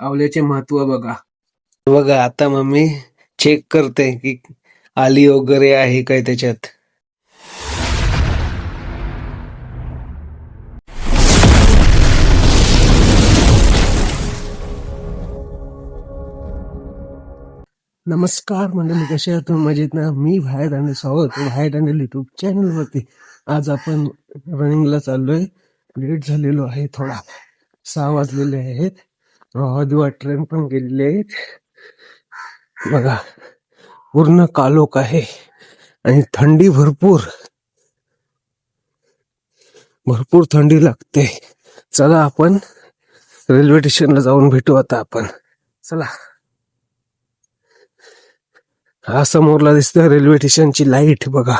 आवल्याचे महत्त्व बघा. बघा आता मम्मी चेक करते की आली वगैरे आहे काय त्याच्यात? नमस्कार मंडळी कसे आहात? तुम्ही मजेत ना? मी बाहेर आणि स्वागत बाहेर आणि युट्यूब चॅनल वरती. आज आपण रनिंगला चाललोय. लेट झालेलो आहे थोडा. सहा वाजलेले आहेत. रोहादिवा ट्रेन पण गेलेले आहेत. बघा पूर्ण कालोख आहे आणि थंडी भरपूर. भरपूर थंडी लागते. चला आपण रेल्वे स्टेशनला जाऊन भेटू आता आपण. चला. हा समोरला दिसतोय रेल्वे स्टेशनची लाइट बघा.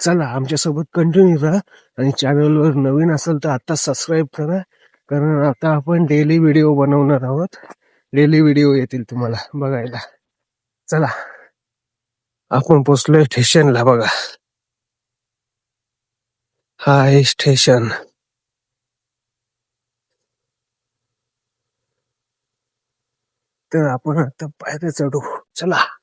चला आमच्यासोबत कंटिन्यू राहा आणि चॅनलवर नवीन असेल तर आता सबस्क्राईब करा. कारण आता आपण डेली व्हिडिओ बनवणार आहोत. डेली व्हिडिओ येतील तुम्हाला बघायला. चला आपण पोचलोय स्टेशनला बघा. हा आहे स्टेशन तर आपण आता पायऱ्या चढू. चला.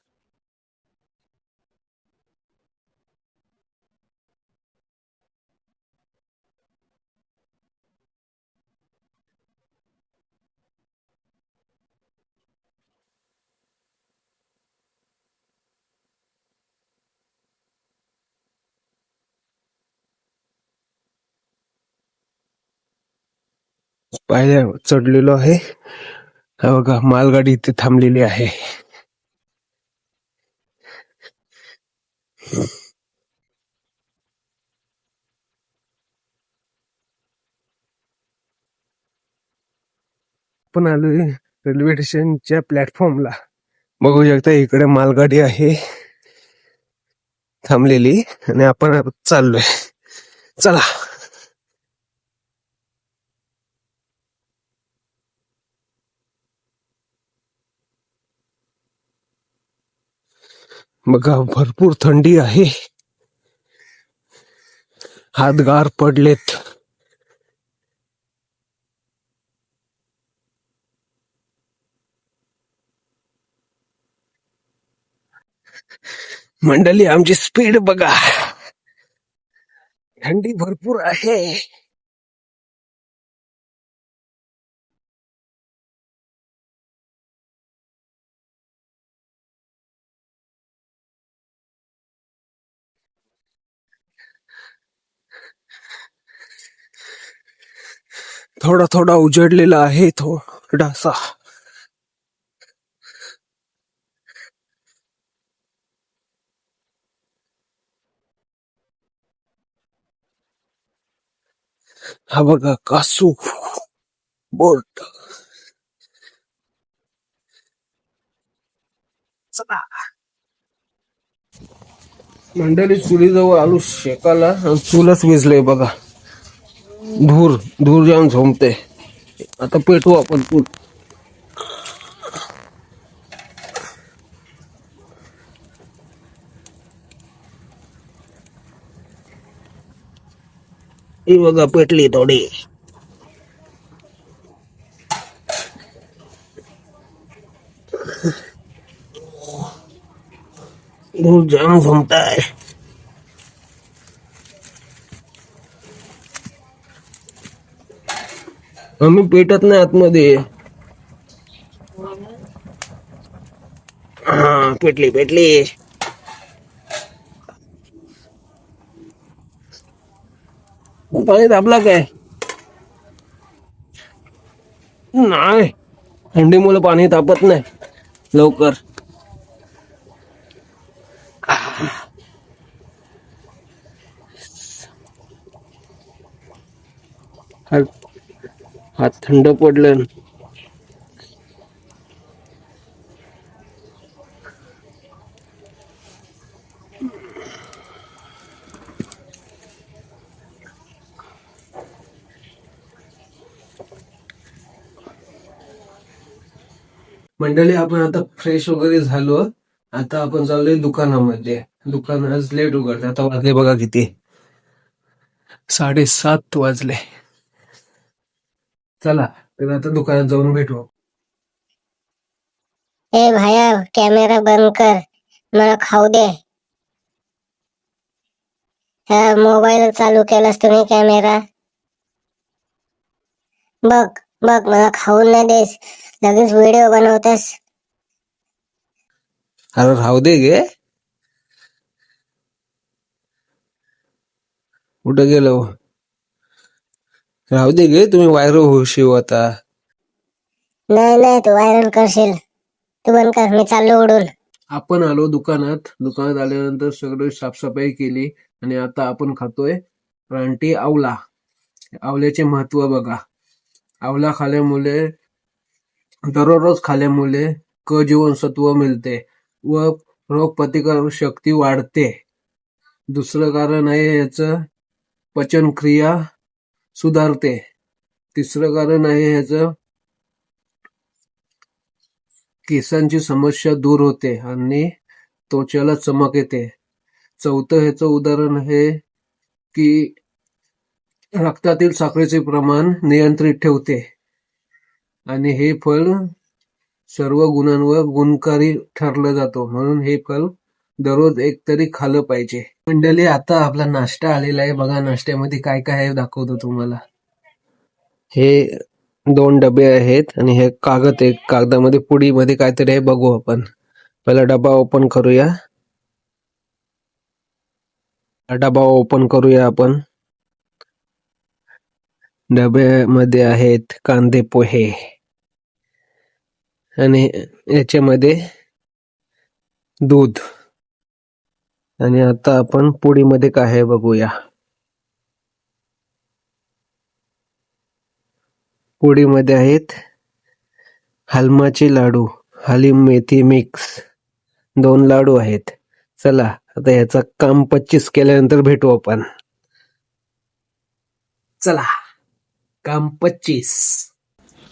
पायऱ्या चढलेलो आहे. हा बघा मालगाडी इथे थांबलेली आहे. आपण आलोय रेल्वे स्टेशनच्या प्लॅटफॉर्मला. बघू शकता इकडे मालगाडी आहे. थांबलेली आणि आपण चाललोय. चला. बघा भरपूर थंडी आहे. हात गार पडलेत. मंडळी आमची स्पीड बघा. थंडी भरपूर आहे. थोडा थोडा उजडलेला आहे थोडासा हा बघा कासू. बोट चला. मंडळी चुलीजवळ आलो शेकाला. आणि चुलच विजलंय बघा. धूर धूर जाऊन झोंबते. आता पेटवू आपण पूल. ही बघा पेटली थोडी. धूर जाऊन झोंबताय. आम्ही पेटत नाही आतमध्ये. हा पेटली पेटली. पाणी दाबला काय? नाही. थंडीमुळे पाणी तापत नाही. लवकर. हात हात थंड पडलं. मंडळी आपण आता फ्रेश वगैरे झालो. आता आपण चाललोय दुकानामध्ये. दुकान आज लेट उघडते आता वाजले बघा किती. साडेसात वाजले. चला तर आता दुकानात जाऊन भेटू. ए भाया कॅमेरा बंद कर. मला खाऊ दे. हा मोबाईल चालू केलास तुम्ही कॅमेरा बघ बघ मला खाऊन नाही देस. लगेच व्हिडिओ बनवतेस. अरे राहू दे गे. कुठं गेलो? राहू दे गे तुम्ही व्हायरल होशील आता. नाही नाही तू व्हायरल करशील. तू बंद कर मी चाललो उडून आपण आलो दुकानात. दुकानात आल्यानंतर सगळं साफसफाई केली आणि आता आपण खातोय रानटी आवला. आवल्याचे महत्त्व बघा. आवला खाल्यामुळे दररोज खाल्यामुळे क जीवनसत्व मिळते व रोगप्रतिकारक शक्ती वाढते. दुसरं कारण आहे याचं पचनक्रिया सुधारते. तिसरं कारण आहे ह्याचं केसांची समस्या दूर होते आणि त्वचेला चमक येते. चौथं ह्याचं उदाहरण हे की रक्तातील साखरेचे प्रमाण नियंत्रित ठेवते. आणि हे फळ सर्व गुणांवर गुणकारी ठरलं जातो. म्हणून हे फळ दररोज एक तरी खाल्लं पाहिजे. मंडळी आता आपला नाश्ता आलेला आहे. बघा नाश्त्यामध्ये काय काय आहे दाखवतो तुम्हाला. हे दोन डबे आहेत आणि हे कागद आहे. कागदामध्ये पुडीमध्ये काहीतरी आहे. बघू आपण. पहिला डबा ओपन करूया. डबा ओपन करूया आपण. डब्यामध्ये आहेत कांदे पोहे. आणि याच्यामध्ये दूध. आणि आता आपण पोळीमध्ये काय आहे बघूया. पोळीमध्ये आहेत हलमाचे लाडू हलीम मेथी मिक्स. दोन लाडू आहेत. चला आता याचा काम पच्चीस केल्यानंतर भेटू आपण. चला काम पच्चीस.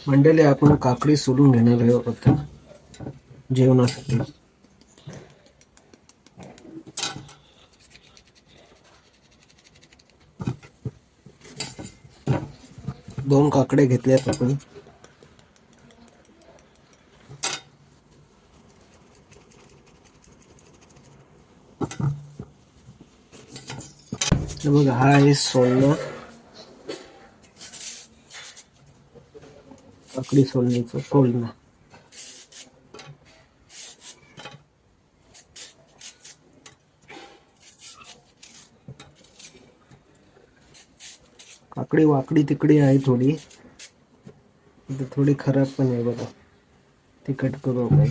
मंडळी आपण काकडी सोडून घेणार आहोत जेवणासाठी. दोन काकडे घेतल्यात आपण. बघा हा आहे सोलणं. काकडी सोलणीचं सोलणं. काकडी वाकडी तिकडी आहे थोडी. थोडी खराब पण आहे बघा. ती कट करू आपण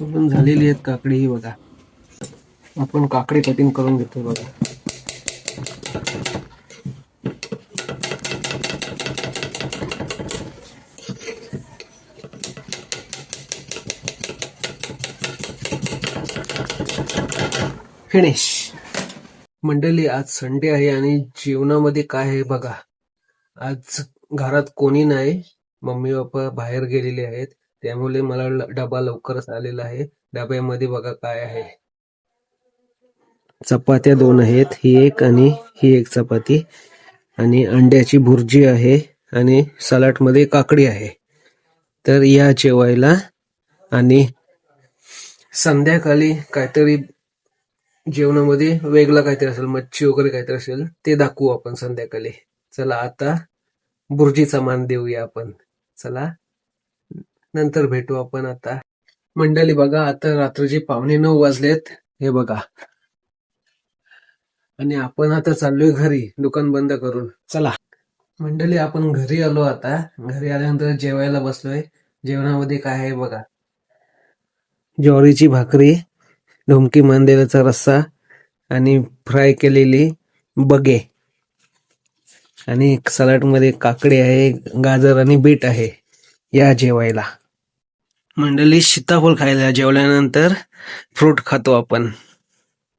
सोलून झालेली आहेत काकडी ही बघा. आपण काकडी कटिंग करून घेतो बघा. फिनिश मंडळी आज संडे आहे आणि जेवणामध्ये काय आहे बघा. आज घरात कोणी नाही मम्मी पप्पा बाहेर गेलेले आहेत. त्यामुळे मला डबा लवकरच आलेला आहे. डब्यामध्ये बघा काय आहे. चपात्या दोन आहेत. ही एक आणि ही एक चपाती. आणि अंड्याची भुर्जी आहे आणि सलाडमध्ये काकडी आहे. तर या जेवायला आणि संध्याकाळी काहीतरी जेवणामध्ये वेगळं काहीतरी असेल मच्छी वगैरे काहीतरी असेल ते दाखवू आपण संध्याकाळी. चला आता भुर्जीचा मान देऊया आपण. चला. नंतर भेटू आपण आता. मंडळी बघा आता रात्रीचे पावणे नऊ वाजलेत. हे बघा. आणि आपण आता चाललोय घरी दुकान बंद करून. चला. मंडळी आपण घरी आलो आता. घरी आल्यानंतर जेवायला बसलोय. जेवणामध्ये काय आहे बघा. ज्वारीची भाकरी ढुमकी मांदेल्याचा रस्सा आणि फ्राय केलेली बगे. आणि सलाडमध्ये काकडी आहे गाजर आणि बीट आहे. या जेवायला. मंडळी सीताफळ खायला जेवल्यानंतर फ्रूट खातो आपण.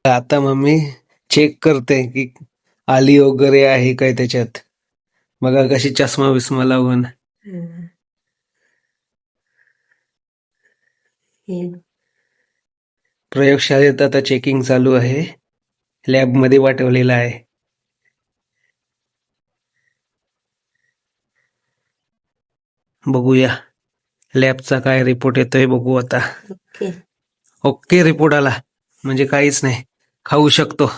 आता मम्मी चेक करते की आली वगैरे आहे काय त्याच्यात. बघा कशी चष्मा बिस्मा लावून. प्रयोगशाळेत आता चेकिंग चालू आहे. लॅबमध्ये पाठवलेला आहे. बघूया. लॅबचा काय रिपोर्ट येतोय बघू आता. ओके. रिपोर्ट आला म्हणजे काहीच नाही. खाऊ शकतो.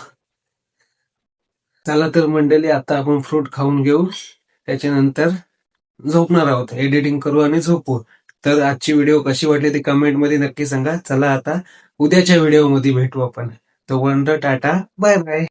चला तर मंडळी आता आपण फ्रूट खाऊन घेऊ. त्याच्यानंतर झोपणार आहोत. एडिटिंग करू आणि झोपू. तर आजची व्हिडिओ कशी वाटली ती कमेंटमध्ये नक्की सांगा. चला आता उद्याच्या व्हिडिओमध्ये भेटू आपण. तोपर्यंत टाटा बाय बाय.